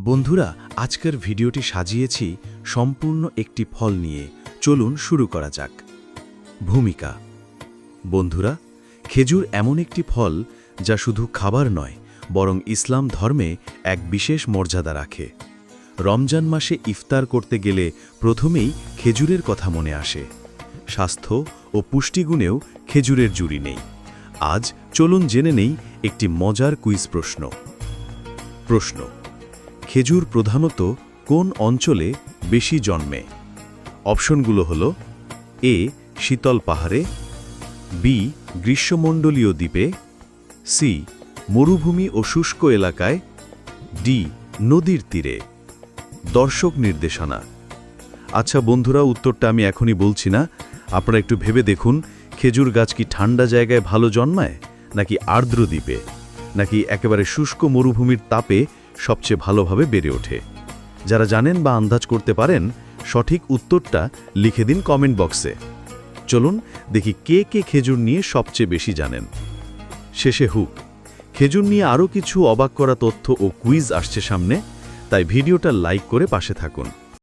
বন্ধুরা, আজকের ভিডিওটি সাজিয়েছি সম্পূর্ণ একটি ফল নিয়ে। চলুন শুরু করা যাক। ভূমিকা। বন্ধুরা, খেজুর এমন একটি ফল যা শুধু খাবার নয়, বরং ইসলাম ধর্মে এক বিশেষ মর্যাদা রাখে। রমজান মাসে ইফতার করতে গেলে প্রথমেই খেজুরের কথা মনে আসে। স্বাস্থ্য ও পুষ্টিগুণেও খেজুরের জুড়ি নেই। আজ চলুন জেনে নেই একটি মজার কুইজ প্রশ্ন। প্রশ্ন খেজুর প্রধানত কোন অঞ্চলে বেশি জন্মে? অপশনগুলো হল এ, শীতল পাহাড়ে, বি, গ্রীষ্মমণ্ডলীয় দ্বীপে, সি, মরুভূমি ও শুষ্ক এলাকায়, ডি, নদীর তীরে। দর্শক নির্দেশনা। আচ্ছা বন্ধুরা, উত্তরটা আমি এখনই বলছি না। আপনারা একটু ভেবে দেখুন, খেজুর গাছ কি ঠান্ডা জায়গায় ভালো জন্মায়, নাকি আর্দ্র দ্বীপে, নাকি একেবারে শুষ্ক মরুভূমির তাপে সবচেয়ে ভালোভাবে বেড়ে ওঠে। যারা জানেন বা আন্দাজ করতে পারেন, সঠিক উত্তরটা লিখে দিন কমেন্ট বক্সে। চলুন দেখি কে কে খেজুর নিয়ে সবচেয়ে বেশি জানেন। শেষে হুক। খেজুর নিয়ে আরও কিছু অবাক করা তথ্য ও কুইজ আসছে সামনে, তাই ভিডিওটা লাইক করে পাশে থাকুন।